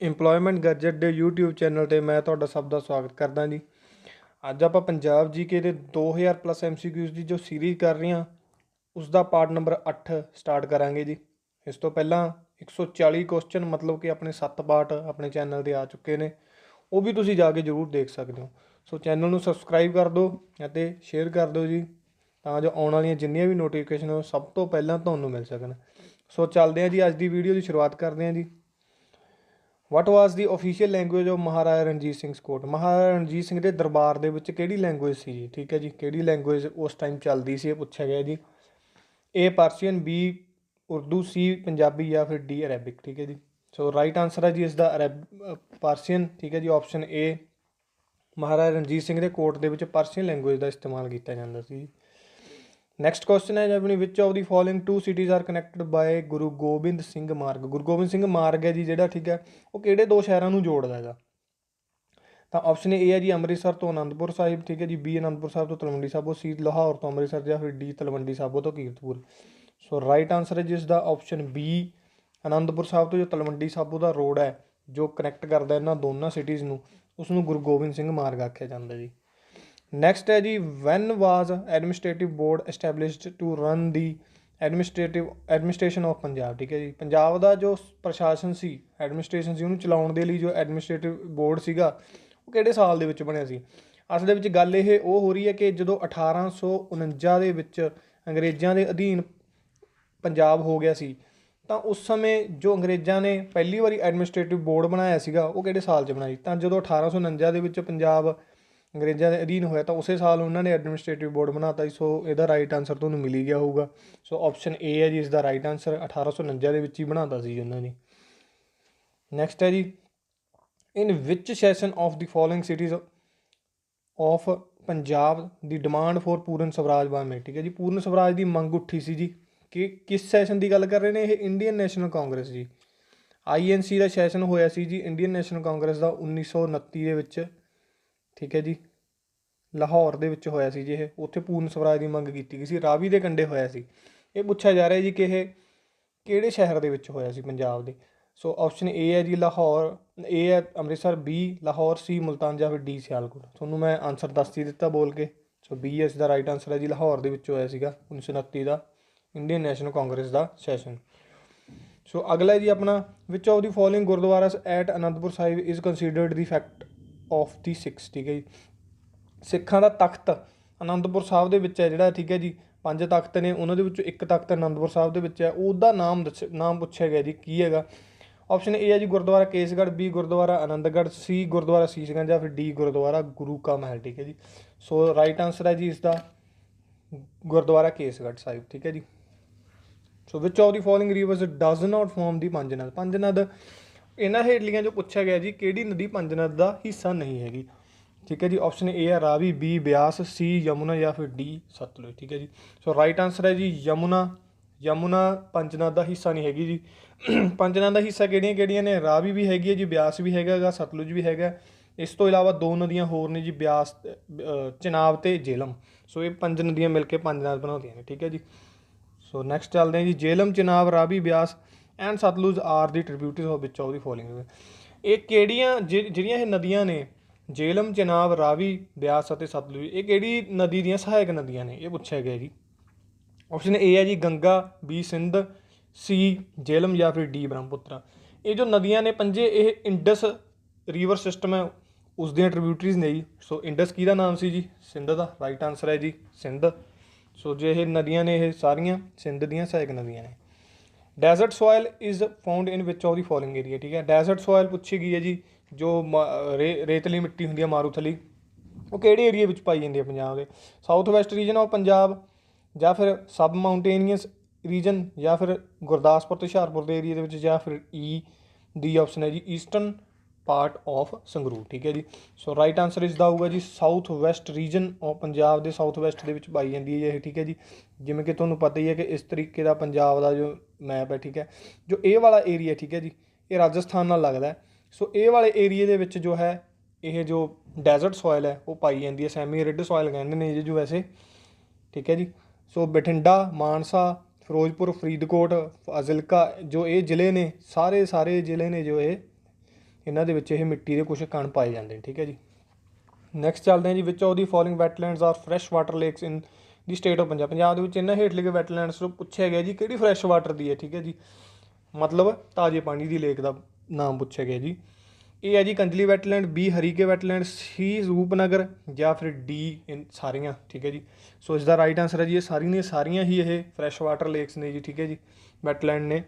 Employment gazette ਦੇ YouTube channel ਤੇ ਮੈਂ ਤੁਹਾਡਾ ਸਭ ਦਾ ਸਵਾਗਤ ਕਰਦਾ ਜੀ। ਅੱਜ ਆਪਾਂ ਪੰਜਾਬ ਜੀਕੇ ਦੇ 2000 ਪਲੱਸ MCQs ਦੀ ਜੋ ਸੀਰੀਜ਼ ਕਰ ਰਹੇ ਹਾਂ ਉਸ ਦਾ ਪਾਰਟ ਨੰਬਰ 8 ਸਟਾਰਟ ਕਰਾਂਗੇ ਜੀ। ਇਸ ਤੋਂ ਪਹਿਲਾਂ 140 ਕੁਐਸਚਨ ਮਤਲਬ ਕਿ ਆਪਣੇ 7 ਪਾਰਟ ਆਪਣੇ ਚੈਨਲ ਤੇ ਆ ਚੁੱਕੇ ਨੇ। ਉਹ ਵੀ ਤੁਸੀਂ ਜਾ ਕੇ ਜ਼ਰੂਰ ਦੇਖ ਸਕਦੇ ਹੋ। ਸੋ ਚੈਨਲ ਨੂੰ ਸਬਸਕ੍ਰਾਈਬ ਕਰ ਦਿਓ ਅਤੇ ਸ਼ੇਅਰ ਕਰ ਦਿਓ ਜੀ, ਤਾਂ ਜੋ ਆਉਣ ਵਾਲੀਆਂ ਜਿੰਨੀਆਂ ਵੀ ਨੋਟੀਫਿਕੇਸ਼ਨ ਸਭ ਤੋਂ ਪਹਿਲਾਂ ਤੁਹਾਨੂੰ ਮਿਲ ਸਕਣ। ਸੋ ਚੱਲਦੇ ਹਾਂ ਜੀ, ਅੱਜ ਦੀ ਵੀਡੀਓ ਦੀ ਸ਼ੁਰੂਆਤ ਕਰਦੇ ਹਾਂ ਜੀ। What was the official language of Maharaja Ranjit Singh court Maharaja Ranjit Singh ਦੇ ਦਰਬਾਰ ਦੇ ਵਿੱਚ ਕਿਹੜੀ ਲੈਂਗੁਏਜ ਸੀ ਜੀ? ਠੀਕ ਹੈ ਜੀ, ਕਿਹੜੀ ਲੈਂਗੁਏਜ ਉਸ ਟਾਈਮ ਚੱਲਦੀ ਸੀ ਇਹ ਪੁੱਛਿਆ ਗਿਆ ਜੀ? A Persian B Urdu C Punjabi ਜਾਂ ਫਿਰ ਡੀ ਅਰੈਬਿਕ ਠੀਕ ਹੈ ਜੀ? ਸੋ ਰਾਈਟ ਆਨਸਰ ਹੈ ਜੀ ਇਸ ਦਾ ਅਰੈਬ ਪਰਸ਼ੀਅਨ ਠੀਕ ਹੈ ਜੀ? ਆਪਸ਼ਨ ਏ ਮਹਾਰਾਜਾ ਰਣਜੀਤ ਸਿੰਘ ਦੇ ਕੋਰਟ ਦੇ ਵਿੱਚ ਪਰਸ਼ੀਅਨ ਲੈਂਗੁਏਜ ਦਾ ਇਸਤੇਮਾਲ ਕੀਤਾ ਜਾਂਦਾ ਸੀ ਨੈਕਸਟ ਕੁਐਸਚਨ ਹੈ ਜੀ ਆਪਣੀ which of the following two cities are connected by Guru Gobind Singh Marg? Guru Gobind Singh ਮਾਰਗ ਹੈ ਜੀ ਜਿਹੜਾ, ਠੀਕ ਹੈ, ਉਹ ਕਿਹੜੇ ਦੋ ਸ਼ਹਿਰਾਂ ਨੂੰ ਜੋੜਦਾ ਹੈਗਾ? ਤਾਂ ਆਪਸ਼ਨ ਏ ਹੈ ਜੀ ਅੰਮ੍ਰਿਤਸਰ ਤੋਂ ਅਨੰਦਪੁਰ ਸਾਹਿਬ, ਠੀਕ ਹੈ ਜੀ ਬੀ ਅਨੰਦਪੁਰ ਸਾਹਿਬ ਤੋਂ ਤਲਵੰਡੀ ਸਾਬੋ ਸੀ ਲਾਹੌਰ ਤੋਂ ਅੰਮ੍ਰਿਤਸਰ ਜਾਂ ਫਿਰ ਡੀ ਤਲਵੰਡੀ ਸਾਬੋ ਤੋਂ ਕੀਰਤਪੁਰ। ਸੋ ਰਾਈਟ ਆਨਸਰ ਹੈ ਜਿਸ ਦਾ ਆਪਸ਼ਨ ਬੀ ਅਨੰਦਪੁਰ ਸਾਹਿਬ ਤੋਂ ਜੋ ਤਲਵੰਡੀ ਸਾਬੋ ਦਾ ਰੋਡ ਹੈ, ਜੋ ਕਨੈਕਟ ਕਰਦਾ ਇਹਨਾਂ ਦੋਨਾਂ ਸਿਟੀਜ਼ ਨੂੰ ਉਸ ਨੂੰ ਗੁਰੂ ਗੋਬਿੰਦ ਸਿੰਘ ਮਾਰਗ ਆਖਿਆ ਜਾਂਦਾ ਜੀ। ਨੈਕਸਟ ਹੈ ਜੀ when was administrative board established to run the administrative administration of Punjab ਠੀਕ ਹੈ ਜੀ, ਪੰਜਾਬ ਦਾ ਜੋ ਪ੍ਰਸ਼ਾਸਨ ਸੀ ਐਡਮਿਨਿਸਟ੍ਰੇਸ਼ਨ ਸੀ, ਉਹਨੂੰ ਚਲਾਉਣ ਦੇ ਲਈ ਜੋ ਐਡਮਿਨਿਸਟ੍ਰੇਟਿਵ ਬੋਰਡ ਸੀਗਾ, ਉਹ ਕਿਹੜੇ ਸਾਲ ਦੇ ਵਿੱਚ ਬਣਿਆ ਸੀ? ਅਸਲ ਦੇ ਵਿੱਚ ਗੱਲ ਇਹ ਉਹ ਹੋ ਰਹੀ ਹੈ ਕਿ ਜਦੋਂ 1849 ਦੇ ਵਿੱਚ ਅੰਗਰੇਜ਼ਾਂ ਦੇ ਅਧੀਨ ਪੰਜਾਬ ਹੋ ਗਿਆ ਸੀ, ਤਾਂ ਉਸ ਸਮੇਂ ਜੋ ਅੰਗਰੇਜ਼ਾਂ ਨੇ ਪਹਿਲੀ ਵਾਰੀ ਐਡਮਿਨਿਸਟ੍ਰੇਟਿਵ ਬੋਰਡ ਬਣਾਇਆ ਸੀਗਾ, ਉਹ ਕਿਹੜੇ ਸਾਲ 'ਚ ਬਣਾਈ ਤਾਂ ਜਦੋਂ 1849 ਦੇ ਵਿੱਚ ਪੰਜਾਬ ਅੰਗਰੇਜ਼ਾਂ ਦੇ ਅਧੀਨ ਹੋਇਆ ਤਾਂ ਉਸੇ ਸਾਲ ਉਹਨਾਂ ਨੇ ਐਡਮਿਨਿਸਟ੍ਰੇਟਿਵ ਬੋਰਡ ਬਣਾਤਾ ਸੀ ਸੋ ਇਹਦਾ ਰਾਈਟ ਆਨਸਰ ਤੁਹਾਨੂੰ ਮਿਲ ਗਿਆ ਹੋਊਗਾ। ਸੋ ਆਪਸ਼ਨ ਏ ਹੈ ਜੀ, ਇਸ ਦਾ ਰਾਈਟ ਆਨਸਰ 1849 ਦੇ ਵਿੱਚ ਹੀ ਬਣਾਤਾ ਸੀ ਉਹਨਾਂ ਨੇ। ਨੈਕਸਟ ਹੈ ਜੀ in which session of the following cities of Punjab the demand for Purna Swaraj ਬਾਰੇ ਠੀਕ ਹੈ ਜੀ, ਪੂਰਨ ਸਵਰਾਜ ਦੀ ਮੰਗ ਉੱਠੀ ਸੀ ਜੀ ਕਿ ਕਿਸ ਸੈਸ਼ਨ ਦੀ ਗੱਲ ਕਰ ਰਹੇ ਨੇ? ਇਹ ਇੰਡੀਅਨ ਨੈਸ਼ਨਲ ਕਾਂਗਰਸ ਜੀ। ਆਈਐਨਸੀ ਦਾ ਸੈਸ਼ਨ ਹੋਇਆ ਸੀ ਜੀ ਇੰਡੀਅਨ ਨੈਸ਼ਨਲ ਕਾਂਗਰਸ ਦਾ 1929 ਦੇ ਵਿੱਚ। ਠੀਕ ਹੈ ਜੀ ਲਾਹੌਰ ਦੇ ਵਿੱਚ ਹੋਇਆ ਸੀ ਜੀ ਇਹ। ਉੱਥੇ ਪੂਰਨ ਸਵਰਾਜ ਦੀ ਮੰਗ ਕੀਤੀ ਗਈ ਸੀ। ਰਾਵੀ ਦੇ ਕੰਢੇ ਹੋਇਆ ਸੀ। ਇਹ ਪੁੱਛਿਆ ਜਾ ਰਿਹਾ ਜੀ ਕਿ ਇਹ ਕਿਹੜੇ ਸ਼ਹਿਰ ਦੇ ਵਿੱਚ ਹੋਇਆ ਸੀ ਪੰਜਾਬ ਦੇ। ਸੋ ਆਪਸ਼ਨ ਏ ਹੈ ਜੀ ਲਾਹੌਰ। ਏ ਹੈ ਅੰਮ੍ਰਿਤਸਰ। ਬੀ ਲਾਹੌਰ। ਸੀ ਮੁਲਤਾਨ ਜਾਂ ਫਿਰ ਡੀ ਸਿਆਲਕੋਟ। ਤੁਹਾਨੂੰ ਮੈਂ ਆਨਸਰ ਦੱਸ ਹੀ ਦਿੱਤਾ ਬੋਲ ਕੇ। ਸੋ ਬੀ ਇਸ ਦਾ ਰਾਈਟ ਆਨਸਰ ਹੈ ਜੀ। ਲਾਹੌਰ ਦੇ ਵਿੱਚ ਹੋਇਆ ਸੀਗਾ 1929 ਦਾ ਇੰਡੀਅਨ ਨੈਸ਼ਨਲ ਕਾਂਗਰਸ ਦਾ ਸੈਸ਼ਨ ਸੋ ਅਗਲਾ ਜੀ ਆਪਣਾ which of the following gurdwaras at Anandpur Sahib is considered the fact of the Sikhs ਠੀਕ ਹੈ ਜੀ। ਸਿੱਖਾਂ ਦਾ ਤਖਤ ਅਨੰਦਪੁਰ ਸਾਹਿਬ ਦੇ ਵਿੱਚ ਹੈ, ਜਿਹੜਾ ਠੀਕ ਹੈ ਜੀ, ਪੰਜ ਤਖਤ ਨੇ, ਉਹਨਾਂ ਦੇ ਵਿੱਚੋਂ ਇੱਕ ਤਖਤ ਅਨੰਦਪੁਰ ਸਾਹਿਬ ਦੇ ਵਿੱਚ ਹੈ, ਉਹਦਾ ਨਾਮ ਦੱਸ, ਨਾਮ ਪੁੱਛਿਆ ਗਿਆ ਜੀ, ਕੀ ਹੈਗਾ? ਆਪਸ਼ਨ ਏ ਹੈ ਜੀ, ਗੁਰਦੁਆਰਾ ਕੇਸਗੜ੍ਹ ਬੀ ਗੁਰਦੁਆਰਾ ਆਨੰਦਗੜ੍ਹ ਸੀ ਗੁਰਦੁਆਰਾ ਸੀਸਗੰਜ, ਜਾਂ ਫਿਰ ਡੀ ਗੁਰਦੁਆਰਾ ਗੁਰੂ ਕਾ ਮਹਿਲ, ਠੀਕ ਹੈ ਜੀ। ਸੋ ਰਾਈਟ ਆਨਸਰ ਹੈ ਜੀ ਇਸ ਦਾ ਗੁਰਦੁਆਰਾ ਕੇਸਗੜ੍ਹ ਸਾਹਿਬ, ਠੀਕ ਹੈ ਜੀ। So which of the following rivers does not form the Panj Nad? Panj ਨਦ ਇਹਨਾਂ ਹੇਠਲੀਆਂ ਜੋ ਪੁੱਛਿਆ ਗਿਆ ਜੀ, ਕਿਹੜੀ ਨਦੀ ਪੰਜ ਨਦ ਦਾ ਹਿੱਸਾ ਨਹੀਂ ਹੈਗੀ? ਠੀਕ ਹੈ ਜੀ ਆਪਸ਼ਨ ਏ ਹੈ ਰਾਵੀ ਬੀ ਬਿਆਸ ਸੀ ਯਮੁਨਾ ਜਾਂ ਫਿਰ ਡੀ ਸਤਲੁਜ, ਠੀਕ ਹੈ ਜੀ। ਸੋ ਰਾਈਟ ਆਨਸਰ ਹੈ ਜੀ ਯਮੁਨਾ ਯਮੁਨਾ ਪੰਜਨਾ ਦਾ ਹਿੱਸਾ ਨਹੀਂ ਹੈਗੀ ਜੀ। ਪੰਜਨਾਦ ਦਾ ਹਿੱਸਾ ਕਿਹੜੀਆਂ ਕਿਹੜੀਆਂ ਨੇ? ਰਾਵੀ ਵੀ ਹੈਗੀ ਹੈ ਜੀ, ਬਿਆਸ ਵੀ ਹੈਗਾਗਾ ਸਤਲੁਜ ਵੀ ਹੈਗਾ। ਇਸ ਤੋਂ ਇਲਾਵਾ ਦੋ ਨਦੀਆਂ ਹੋਰ ਨੇ ਜੀ, ਬਿਆਸ ਚਨਾਬ ਤੇ ਜੇਲਮ। ਸੋ ਇਹ ਪੰਜ ਨਦੀਆਂ ਮਿਲ ਕੇ ਪੰਜਨਾਦ ਬਣਾਉਂਦੀਆਂ ਨੇ, ਠੀਕ ਹੈ ਜੀ। ਸੋ ਨੈਕਸਟ ਚੱਲਦੇ ਹਾਂ ਜੀ, Jhelum, Chenab, Ravi, Beas and Sutlej are the tributaries of which of the following ਇਹ ਕਿਹੜੀਆਂ ਜਿਹੜੀਆਂ ਇਹ ਨਦੀਆਂ ਨੇ ਜੇਲਮ ਚਨਾਬ ਰਾਵੀ, ਬਿਆਸ ਅਤੇ ਸਤਲੁਜ। ਇਹ ਕਿਹੜੀ ਨਦੀ ਦੀਆਂ ਸਹਾਇਕ ਨਦੀਆਂ ਨੇ? ਇਹ ਪੁੱਛਿਆ ਗਿਆ ਜੀ। ਆਪਸ਼ਨ ਏ ਹੈ ਜੀ ਗੰਗਾ ਬੀ ਸਿੰਧ ਸੀ ਜੇਲਮ ਜਾਂ ਫਿਰ ਡੀ ਬ੍ਰਹਮਪੁੱਤਰਾ। ਇਹ ਜੋ ਨਦੀਆਂ ਨੇ ਪੰਜੇ, ਇਹ ਇੰਡਸ ਰਿਵਰ ਸਿਸਟਮ ਹੈ। ਉਸ ਦੀਆਂ ਟ੍ਰਿਬਿਊਟਰੀਜ਼ ਨੇ ਜੀ। ਸੋ ਇੰਡਸ ਕਿਹਦਾ ਨਾਮ ਸੀ ਜੀ? ਸਿੰਧ ਦਾ। ਰਾਈਟ ਆਨਸਰ ਹੈ ਜੀ ਸਿੰਧ। ਸੋ ਜੇ ਇਹ ਨਦੀਆਂ ਨੇ, ਇਹ ਸਾਰੀਆਂ ਸਿੰਧ ਦੀਆਂ ਸਹਾਇਕ ਨਦੀਆਂ ਨੇ। Desert soil is found in which of the following area ਠੀਕ ਹੈ। ਡੈਜ਼ਰਟ ਸੋਇਲ ਪੁੱਛੀ ਗਈ ਹੈ ਜੀ। ਜੋ ਮ ਰੇ, ਰੇਤਲੀ ਮਿੱਟੀ ਹੁੰਦੀ ਹੈ ਮਾਰੂਥਲੀ, ਉਹ ਕਿਹੜੇ ਏਰੀਏ ਵਿੱਚ ਪਾਈ ਜਾਂਦੀ ਹੈ ਪੰਜਾਬ ਦੇ? South west region of Punjab ਜਾਂ ਫਿਰ ਸਬ ਮਾਊਂਟੇਨੀਅਸ ਰੀਜਨ ਜਾਂ ਫਿਰ ਗੁਰਦਾਸਪੁਰ ਤੇ ਹੁਸ਼ਿਆਰਪੁਰ ਦੇ ਏਰੀਆ ਦੇ ਵਿੱਚ ਜਾਂ ਫਿਰ ਈ ਦੀ ਆਪਸ਼ਨ ਹੈ ਜੀ ਈਸਟਰਨ ਪਾਰਟ ਆਫ ਸੰਗਰੂਰ, ਠੀਕ ਹੈ ਜੀ? ਸੋ ਰਾਈਟ ਆਨਸਰ ਇਸ ਦਾ ਹੋਊਗਾ ਜੀ south west region of Punjab ਦੇ ਸਾਊਥ ਵੈਸਟ ਦੇ ਵਿੱਚ ਪਾਈ ਜਾਂਦੀ ਹੈ ਇਹ, ਠੀਕ ਹੈ ਜੀ? ਜਿਵੇਂ ਕਿ ਤੁਹਾਨੂੰ ਪਤਾ ਹੀ ਹੈ ਕਿ ਇਸ ਤਰੀਕੇ ਦਾ ਪੰਜਾਬ ਦਾ ਜੋ ਮੈਪ ਹੈ, ਠੀਕ ਹੈ? ਜੋ ਇਹ ਵਾਲਾ ਏਰੀਆ ਠੀਕ ਹੈ ਜੀ, ਇਹ ਰਾਜਸਥਾਨ ਨਾਲ ਲੱਗਦਾ ਹੈ। ਸੋ ਇਹ ਵਾਲੇ ਏਰੀਏ ਦੇ ਵਿੱਚ ਜੋ ਹੈ, ਇਹ ਜੋ ਡੈਜ਼ਰਟ ਸੋਇਲ ਹੈ, ਉਹ ਪਾਈ ਜਾਂਦੀ ਹੈ ਸੈਮੀ ਰਿਡ ਸੋਇਲ ਕਹਿੰਦੇ ਨੇ ਜੀ ਜੋ ਵੈਸੇ। ਠੀਕ ਹੈ ਜੀ? ਸੋ ਬਠਿੰਡਾ, ਮਾਨਸਾ, ਫਿਰੋਜ਼ਪੁਰ, ਫਰੀਦਕੋਟ, ਫਾਜ਼ਿਲਕਾ ਜੋ ਇਹ ਜ਼ਿਲ੍ਹੇ ਨੇ, ਸਾਰੇ ਸਾਰੇ ਜ਼ਿਲ੍ਹੇ ਨੇ ਜੋ ਇਹ, ਇਹਨਾਂ ਦੇ ਵਿੱਚ ਇਹ ਮਿੱਟੀ ਦੇ ਕੁਝ ਕਣ ਪਾਏ ਜਾਂਦੇ ਨੇ, ਠੀਕ ਹੈ ਜੀ? ਨੈਕਸਟ ਚੱਲਦੇ ਹਾਂ ਜੀ which of the following wetlands are fresh water lakes in the state of Punjab Punjab ਦੇ ਵਿੱਚ ਇਹਨਾਂ ਹੇਠ ਲਿਖੇ ਵੈਟਲੈਂਡਸ ਤੋਂ ਪੁੱਛਿਆ ਗਿਆ ਜੀ, ਕਿਹੜੀ ਫਰੈਸ਼ ਵਾਟਰ ਦੀ ਹੈ, ਠੀਕ ਹੈ ਜੀ? ਮਤਲਬ ਤਾਜ਼ੇ ਪਾਣੀ ਦੀ ਲੇਕ ਦਾ ਨਾਮ ਪੁੱਛਿਆ ਗਿਆ ਜੀ। ਇਹ ਹੈ ਜੀ Kanjli wetland B Harike wetland C Rupnagar ਜਾਂ ਫਿਰ ਡੀ ਇਨ ਸਾਰੀਆਂ, ਠੀਕ ਹੈ ਜੀ। ਸੋ ਇਸ ਦਾ ਰਾਈਟ ਆਨਸਰ ਹੈ ਜੀ, ਇਹ ਸਾਰੀਆਂ ਦੀਆਂ ਸਾਰੀਆਂ ਹੀ ਇਹ ਫਰੈਸ਼ ਵਾਟਰ ਲੇਕਸ ਨੇ ਜੀ, ਠੀਕ ਹੈ ਜੀ ਵੈਟਲੈਂਡ ਨੇ।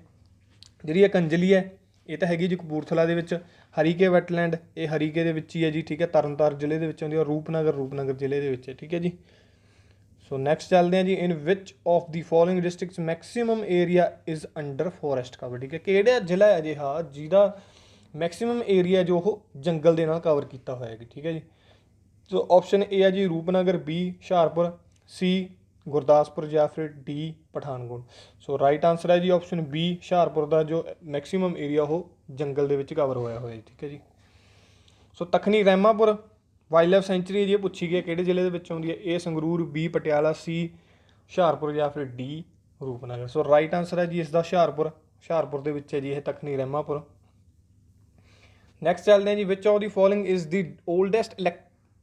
ਜਿਹੜੀ ਇਹ ਕੰਜਲੀ ਹੈ, ਇਹ ਤਾਂ ਹੈਗੀ ਜੀ ਕਪੂਰਥਲਾ ਦੇ ਵਿੱਚ। ਹਰੀਕੇ ਵੈਟਲੈਂਡ ਇਹ ਹਰੀਕੇ ਦੇ ਵਿੱਚ ਹੀ ਹੈ ਜੀ, ਠੀਕ ਹੈ, ਤਰਨਤਾਰਨ ਜ਼ਿਲ੍ਹੇ ਦੇ ਵਿੱਚ ਆਉਂਦੀ ਹੈ ਰੂਪਨਗਰ ਰੂਪਨਗਰ ਜ਼ਿਲ੍ਹੇ ਦੇ ਵਿੱਚ ਹੈ, ਠੀਕ ਹੈ ਜੀ। ਸੋ ਨੈਕਸਟ ਚੱਲਦੇ ਹਾਂ ਜੀ in which of the following districts maximum area is under forest cover ਠੀਕ ਹੈ, ਕਿਹੜਾ ਜ਼ਿਲ੍ਹਾ ਹੈ ਅਜਿਹਾ ਜਿਹਦਾ ਮੈਕਸਿਮਮ ਏਰੀਆ ਜੋ ਉਹ ਜੰਗਲ ਦੇ ਨਾਲ ਕਵਰ ਕੀਤਾ ਹੋਇਆ ਹੈ ਠੀਕ ਹੈ ਜੀ? ਸੋ ਆਪਸ਼ਨ ਏ ਹੈ ਜੀ, ਰੂਪਨਗਰ ਬੀ ਹੁਸ਼ਿਆਰਪੁਰ ਸੀ ਗੁਰਦਾਸਪੁਰ ਜਾਂ ਫਿਰ D Pathankot. So right answer ਹੈ ਜੀ ਆਪਸ਼ਨ ਬੀ ਹੁਸ਼ਿਆਰਪੁਰ ਦਾ ਜੋ ਮੈਕਸਿਮਮ ਏਰੀਆ ਉਹ ਜੰਗਲ ਦੇ ਵਿੱਚ ਕਵਰ ਹੋਇਆ ਹੋਇਆ ਹੈ, ਠੀਕ ਹੈ ਜੀ? So Takhni Rehmapur wild sanctuary ਜੀ ਇਹ ਪੁੱਛੀ ਗਈ ਹੈ ਕਿਹੜੇ ਜ਼ਿਲ੍ਹੇ ਦੇ ਵਿੱਚ ਆਉਂਦੀ ਹੈ? A Sangrur, B Patiala, C Hoshiarpur ਜਾਂ ਫਿਰ D Rupnagar. So right answer ਹੈ ਜੀ ਇਸ ਦਾ ਹੁਸ਼ਿਆਰਪੁਰ। ਹੁਸ਼ਿਆਰਪੁਰ ਦੇ ਵਿੱਚ ਹੈ ਜੀ, ਇਹ ਤਖਨੀ ਰਹਿਮਾਪੁਰ ਨੈਕਸਟ ਚੱਲਦੇ ਹਾਂ ਜੀ which of the following is the oldest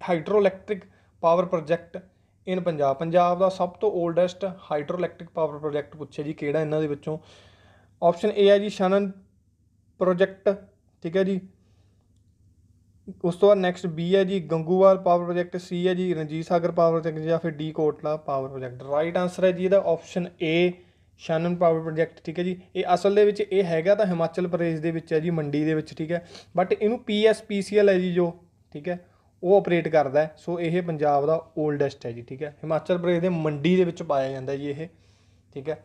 hydroelectric power project in Punjab? Punjab ਦਾ ਸਭ ਤੋਂ 올ਡੈਸਟ ਹਾਈਡਰੋਇਲੈਕਟ੍ਰਿਕ ਪਾਵਰ ਪ੍ਰੋਜੈਕਟ ਪੁੱਛਿਆ ਜੀ, ਕਿਹੜਾ ਇਹਨਾਂ ਦੇ ਵਿੱਚੋਂ? ਆਪਸ਼ਨ ਏ ਹੈ ਜੀ, ਸ਼ਨਨ ਪ੍ਰੋਜੈਕਟ ਠੀਕ ਹੈ ਜੀ? ਉਸ ਤੋਂ ਬਾਅਦ ਨੈਕਸਟ ਬੀ ਹੈ ਜੀ, ਗੰਗੂਵਾਲ ਪਾਵਰ ਪ੍ਰੋਜੈਕਟ ਸੀ ਹੈ ਜੀ, ਰਣਜੀਤ ਸਾਗਰ ਪਾਵਰ ਪ੍ਰੋਜੈਕਟ ਜਾਂ ਫਿਰ D Kotla power project right answer ਹੈ ਜੀ ਇਹਦਾ option A Shanan power project ਠੀਕ ਹੈ ਜੀ। ਇਹ ਅਸਲ ਦੇ ਵਿੱਚ ਇਹ ਹੈਗਾ ਤਾਂ ਹਿਮਾਚਲ ਪ੍ਰਦੇਸ਼ ਦੇ ਵਿੱਚ ਹੈ ਜੀ, ਮੰਡੀ ਦੇ ਵਿੱਚ, ਠੀਕ ਹੈ। ਬਟ ਇਹਨੂੰ ਪੀਐਸਪੀਸੀਐਲ ਹੈ ਜੀ ਜੋ, ਠੀਕ ਹੈ, ਉਹ ਆਪਰੇਟ ਕਰਦਾ ਹੈ। ਸੋ ਇਹ ਪੰਜਾਬ ਦਾ 올ਡੈਸਟ ਹੈ ਜੀ, ਠੀਕ ਹੈ। ਹਿਮਾਚਲ ਪ੍ਰਦੇਸ਼ ਦੇ ਮੰਡੀ ਦੇ ਵਿੱਚ ਪਾਇਆ ਜਾਂਦਾ ਜੀ ਇਹ, ਠੀਕ ਹੈ।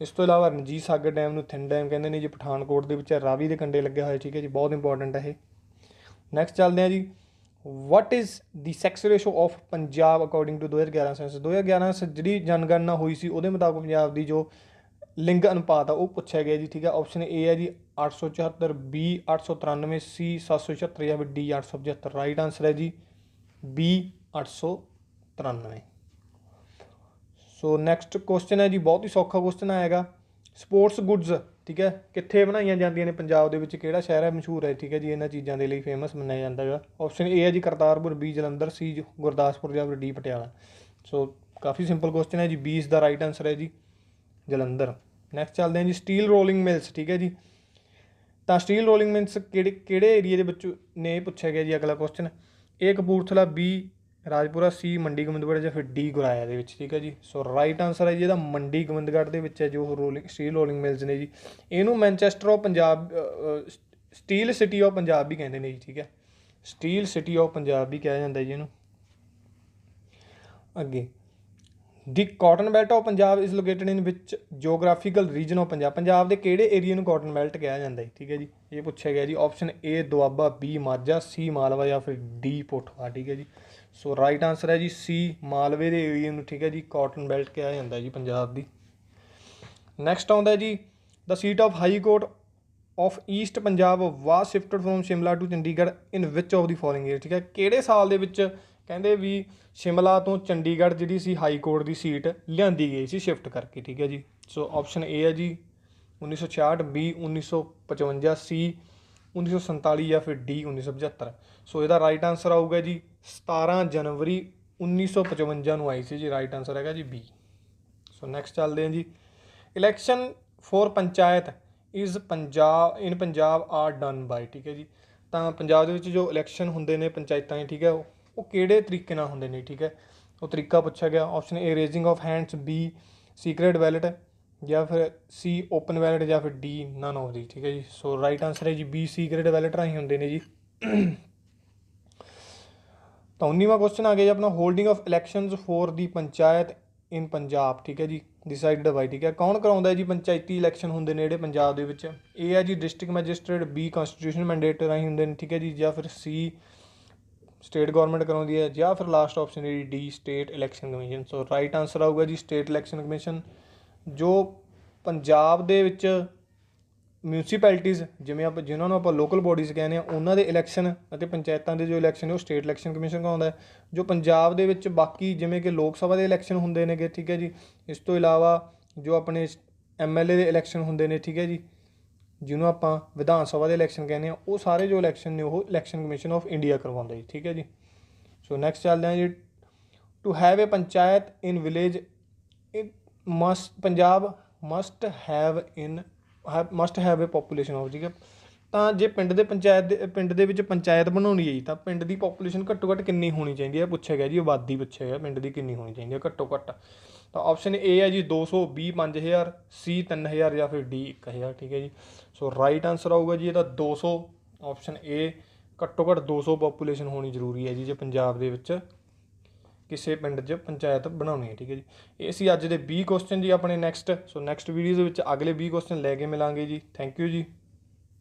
ਇਸ ਤੋਂ ਇਲਾਵਾ ਰਣਜੀਤ ਸਾਗਰ ਡੈਮ ਨੂੰ ਥਿੰਨ ਡੈਮ ਕਹਿੰਦੇ ਨੇ ਜੀ, ਪਠਾਨਕੋਟ ਦੇ ਵਿੱਚ ਰਾਵੀ ਦੇ ਕੰਢੇ ਲੱਗਿਆ ਹੋਇਆ ਠੀਕ ਹੈ ਜੀ, ਬਹੁਤ ਇੰਪੋਰਟੈਂਟ ਹੈ ਇਹ। ਨੈਕਸਟ ਚੱਲਦੇ ਹਾਂ ਜੀ। What is the sex ratio of Punjab according to 2011 census 2011 ਸ ਜਿਹੜੀ ਜਨਗਣਨਾ ਹੋਈ ਸੀ, ਉਹਦੇ ਮੁਤਾਬਕ ਪੰਜਾਬ ਦੀ ਜੋ ਲਿੰਗ ਅਨੁਪਾਤ ਆ, ਉਹ ਪੁੱਛਿਆ ਗਿਆ ਜੀ, ਠੀਕ ਹੈ ਆਪਸ਼ਨ ਏ ਹੈ ਜੀ 874 ਬੀ 893 ਸੀ 776 ਜਾਂ ਫਿਰ ਡੀ 875 ਰਾਈਟ ਆਨਸਰ ਹੈ ਜੀ ਬੀ 893 ਸੋ ਨੈਕਸਟ ਕੁਐਸਚਨ ਹੈ ਜੀ, ਬਹੁਤ ਹੀ ਸੌਖਾ ਕੁਐਸਚਨ ਆਏਗਾ। ਸਪੋਰਟਸ ਗੁੱਡਸ ਠੀਕ ਹੈ? ਕਿੱਥੇ ਬਣਾਈਆਂ ਜਾਂਦੀਆਂ ਨੇ ਪੰਜਾਬ ਦੇ ਵਿੱਚ? ਕਿਹੜਾ ਸ਼ਹਿਰ ਹੈ ਮਸ਼ਹੂਰ ਹੈ? ਠੀਕ ਹੈ ਜੀ, ਇਹਨਾਂ ਚੀਜ਼ਾਂ ਦੇ ਲਈ ਫੇਮਸ ਮੰਨਿਆ ਜਾਂਦਾ ਹੈਗਾ। ਆਪਸ਼ਨ ਏ ਹੈ ਜੀ ਕਰਤਾਰਪੁਰ ਬੀ ਜਲੰਧਰ ਸੀ ਗੁਰਦਾਸਪੁਰ ਜਾਂ ਫਿਰ ਡੀ ਪਟਿਆਲਾ। ਸੋ ਕਾਫੀ ਸਿੰਪਲ ਕੁਐਸਚਨ ਹੈ ਜੀ। ਬੀ ਇਸ ਦਾ ਰਾਈਟ ਆਨਸਰ ਹੈ ਜੀ, ਜਲੰਧਰ। ਨੈਕਸਟ ਚੱਲਦੇ ਹਾਂ ਜੀ ਸਟੀਲ ਰੋਲਿੰਗ ਮਿਲਸ ਠੀਕ ਹੈ ਜੀ। ਤਾਂ ਸਟੀਲ ਰੋਲਿੰਗ ਮਿਲਸ ਕਿਹੜੇ ਕਿਹੜੇ ਏਰੀਆ ਦੇ ਵਿੱਚ ਨੇ? ਇਹ ਪੁੱਛਿਆ ਗਿਆ ਜੀ ਅਗਲਾ question A Kapurthala B Rajpura C Mandi Gobindgarh ਜਾਂ ਫਿਰ ਡੀ ਗੁਰਾਇਆ ਦੇ ਵਿੱਚ, ਠੀਕ ਹੈ ਜੀ? ਸੋ ਰਾਈਟ ਆਨਸਰ ਹੈ ਜੀ, ਇਹਦਾ ਮੰਡੀ ਗੋਬਿੰਦਗੜ੍ਹ ਦੇ ਵਿੱਚ ਹੈ ਜੋ ਰੋਲਿੰਗ ਸਟੀਲ ਰੋਲਿੰਗ ਮਿਲਸ ਨੇ ਜੀ। ਇਹਨੂੰ Manchester of Punjab steel city of Punjab ਵੀ ਕਹਿੰਦੇ ਨੇ ਜੀ, ਠੀਕ ਹੈ? ਸਟੀਲ ਸਿਟੀ ਆਫ ਪੰਜਾਬ ਵੀ ਕਿਹਾ ਜਾਂਦਾ ਜੀ ਇਹਨੂੰ। ਅੱਗੇ the cotton belt of Punjab is located in which geographical region of Punjab Punjab ਦੇ ਕਿਹੜੇ ਏਰੀਆ ਨੂੰ ਕਾਟਨ ਬੈਲਟ ਕਿਹਾ ਜਾਂਦਾ ਹੈ ਠੀਕ ਹੈ ਜੀ? ਇਹ ਪੁੱਛਿਆ ਗਿਆ ਜੀ option A Doaba B Majha C Malwa ਜਾਂ ਫਿਰ ਡੀ ਪੋਠਵਾ, ਠੀਕ ਹੈ ਜੀ? ਸੋ ਰਾਈਟ ਆਨਸਰ ਹੈ ਜੀ ਸੀ ਮਾਲਵੇ ਦੇ ਏਰੀਆ ਨੂੰ, ਠੀਕ ਹੈ ਜੀ ਕਾਟਨ ਬੈਲਟ ਕਿਹਾ ਜਾਂਦਾ ਜੀ ਪੰਜਾਬ ਦੀ। ਨੈਕਸਟ ਆਉਂਦਾ ਜੀ the seat of high court of east Punjab was shifted from Shimla to Chandigarh in which of the following year ਠੀਕ ਹੈ? ਕਿਹੜੇ ਸਾਲ ਦੇ ਵਿੱਚ ਕਹਿੰਦੇ ਵੀ ਸ਼ਿਮਲਾ ਤੋਂ ਚੰਡੀਗੜ੍ਹ ਜਿਹੜੀ ਸੀ ਹਾਈ ਕੋਰਟ ਦੀ ਸੀਟ ਲਿਆਂਦੀ ਗਈ ਸੀ ਸ਼ਿਫਟ ਕਰਕੇ, ਠੀਕ ਹੈ ਜੀ? ਸੋ ਆਪਸ਼ਨ ਏ ਹੈ ਜੀ 1966 ਬੀ 1955 ਸੀ 1947 ਜਾਂ ਫਿਰ ਡੀ 1975 ਸੋ ਇਹਦਾ ਰਾਈਟ ਆਨਸਰ ਆਊਗਾ ਜੀ 17 ਜਨਵਰੀ 1955 ਨੂੰ ਆਈ ਸੀ ਜੀ। ਰਾਈਟ ਆਨਸਰ ਹੈਗਾ ਜੀ ਬੀ ਸੋ ਨੈਕਸਟ ਚੱਲਦੇ ਹਾਂ ਜੀ। Election for panchayat is Punjab in Punjab are done by ਠੀਕ ਹੈ ਜੀ। ਤਾਂ ਪੰਜਾਬ ਦੇ ਵਿੱਚ ਜੋ ਇਲੈਕਸ਼ਨ ਹੁੰਦੇ ਨੇ ਪੰਚਾਇਤਾਂ ਦੇ, ਠੀਕ ਹੈ, ਉਹ ਕਿਹੜੇ ਤਰੀਕੇ ਨਾਲ ਹੁੰਦੇ ਨੇ, ਠੀਕ ਹੈ। ਉਹ ਤਰੀਕਾ ਪੁੱਛਿਆ ਗਿਆ। Option A raising of hands B secret ballot ਜਾਂ ਫਿਰ ਸੀ ਓਪਨ ਵੈਲਟ ਜਾਂ ਫਿਰ ਡੀ ਨਨ ਆਫ ਦੀ ਠੀਕ ਹੈ ਜੀ? ਸੋ ਰਾਈਟ ਆਨਸਰ ਹੈ ਜੀ ਬੀ ਸੀਕ੍ਰੇਟ ਵੈਲਟ ਰਾਹੀਂ ਹੁੰਦੇ ਨੇ ਜੀ। ਤਾਂ 19ਵਾਂ ਕੁਐਸਚਨ ਆ ਗਿਆ ਜੀ ਆਪਣਾ holding of elections for the panchayat in Punjab, ਠੀਕ ਹੈ ਜੀ? ਡਿਸਾਈਡਡ ਬਾਈ ਠੀਕ ਹੈ? ਕੌਣ ਕਰਾਉਂਦਾ ਹੈ ਜੀ ਪੰਚਾਇਤੀ ਇਲੈਕਸ਼ਨ ਹੁੰਦੇ ਨੇ ਜਿਹੜੇ ਪੰਜਾਬ ਦੇ ਵਿੱਚ? ਇਹ ਹੈ ਜੀ district magistrate B constitution mandate ਰਾਹੀਂ ਹੁੰਦੇ ਨੇ, ਠੀਕ ਹੈ ਜੀ? ਜਾਂ ਫਿਰ ਸੀ ਸਟੇਟ ਗਵਰਨਮੈਂਟ ਕਰਾਉਂਦੀ ਹੈ, ਜਾਂ ਫਿਰ ਲਾਸਟ ਆਪਸ਼ਨ ਹੈ ਜੀ D state election commission so right answer ਆਊਗਾ ਜੀ ਸਟੇਟ ਇਲੈਕਸ਼ਨ ਕਮਿਸ਼ਨ ਜੋ ਪੰਜਾਬ ਦੇ ਵਿੱਚ ਮਿਊਨਿਸਪੈਲਿਟੀਜ਼ ਜਿਵੇਂ ਆਪਾਂ ਜਿਨ੍ਹਾਂ ਨੂੰ ਆਪਾਂ ਲੋਕਲ ਬੋਡੀਜ਼ ਕਹਿੰਦੇ ਆ ਉਹਨਾਂ ਦੇ ਇਲੈਕਸ਼ਨ ਅਤੇ ਪੰਚਾਇਤਾਂ ਦੇ ਜੋ ਇਲੈਕਸ਼ਨ ਨੇ, ਉਹ ਸਟੇਟ ਇਲੈਕਸ਼ਨ ਕਮਿਸ਼ਨ ਕਰਾਉਂਦਾ ਹੈ। ਜੋ ਪੰਜਾਬ ਦੇ ਵਿੱਚ ਬਾਕੀ ਜਿਵੇਂ ਕਿ ਲੋਕ ਸਭਾ ਦੇ ਇਲੈਕਸ਼ਨ ਹੁੰਦੇ ਨੇਗੇ, ਠੀਕ ਹੈ ਜੀ। ਇਸ ਤੋਂ ਇਲਾਵਾ ਜੋ ਆਪਣੇ ਐਮਐਲਏ ਦੇ ਇਲੈਕਸ਼ਨ ਹੁੰਦੇ ਨੇ, ਠੀਕ ਹੈ ਜੀ, ਜਿਹਨੂੰ ਆਪਾਂ ਵਿਧਾਨ ਸਭਾ ਦੇ ਇਲੈਕਸ਼ਨ ਕਹਿੰਦੇ ਆ ਉਹ ਸਾਰੇ ਜੋ ਇਲੈਕਸ਼ਨ ਨੇ, ਉਹ ਇਲੈਕਸ਼ਨ ਕਮਿਸ਼ਨ ਆਫ ਇੰਡੀਆ ਕਰਵਾਉਂਦਾ ਜੀ, ਠੀਕ ਹੈ ਜੀ। ਸੋ ਨੈਕਸਟ ਚੱਲਦੇ ਹਾਂ ਜੀ। To have a panchayat in village must Punjab must have in must have a population of ਠੀਕ ਹੈ? ਤਾਂ ਜੇ ਪਿੰਡ ਦੇ ਪੰਚਾਇਤ ਦੇ, ਪਿੰਡ ਦੇ ਵਿੱਚ ਪੰਚਾਇਤ ਬਣਾਉਣੀ ਹੈ ਜੀ, ਤਾਂ ਪਿੰਡ ਦੀ ਪਾਪੂਲੇਸ਼ਨ ਘੱਟੋ ਘੱਟ ਕਿੰਨੀ ਹੋਣੀ ਚਾਹੀਦੀ ਹੈ? ਪੁੱਛਿਆ ਗਿਆ ਜੀ ਆਬਾਦੀ ਪੁੱਛਿਆ ਗਿਆ, ਪਿੰਡ ਦੀ ਕਿੰਨੀ ਹੋਣੀ ਚਾਹੀਦੀ ਹੈ ਘੱਟੋ ਘੱਟ। ਤਾਂ ਆਪਸ਼ਨ ਏ ਹੈ ਜੀ 220 5000 ਸੀ 3000 ਜਾਂ ਫਿਰ ਡੀ 1000 ਠੀਕ ਹੈ ਜੀ। ਸੋ ਰਾਈਟ ਆਨਸਰ ਆਊਗਾ ਜੀ, ਇਹਦਾ 200 ਆਪਸ਼ਨ ਏ ਘੱਟੋ ਘੱਟ 200 ਪਾਪੂਲੇਸ਼ਨ ਹੋਣੀ ਜ਼ਰੂਰੀ ਹੈ ਜੀ, ਜੇ ਪੰਜਾਬ ਦੇ ਵਿੱਚ ਕਿਸੇ ਪਿੰਡ 'ਚ ਪੰਚਾਇਤ ਬਣਾਉਣੀ ਹੈ, ਠੀਕ ਹੈ ਜੀ। ਇਹ ਸੀ ਅੱਜ ਦੇ 20 ਕੁਐਸਚਨ ਜੀ ਆਪਣੇ ਨੈਕਸਟ ਸੋ ਨੈਕਸਟ ਵੀਡੀਓ ਦੇ ਵਿੱਚ ਅਗਲੇ 20 ਕੁਐਸਚਨ ਲੈ ਕੇ ਮਿਲਾਂਗੇ ਜੀ। ਥੈਂਕ ਯੂ ਜੀ।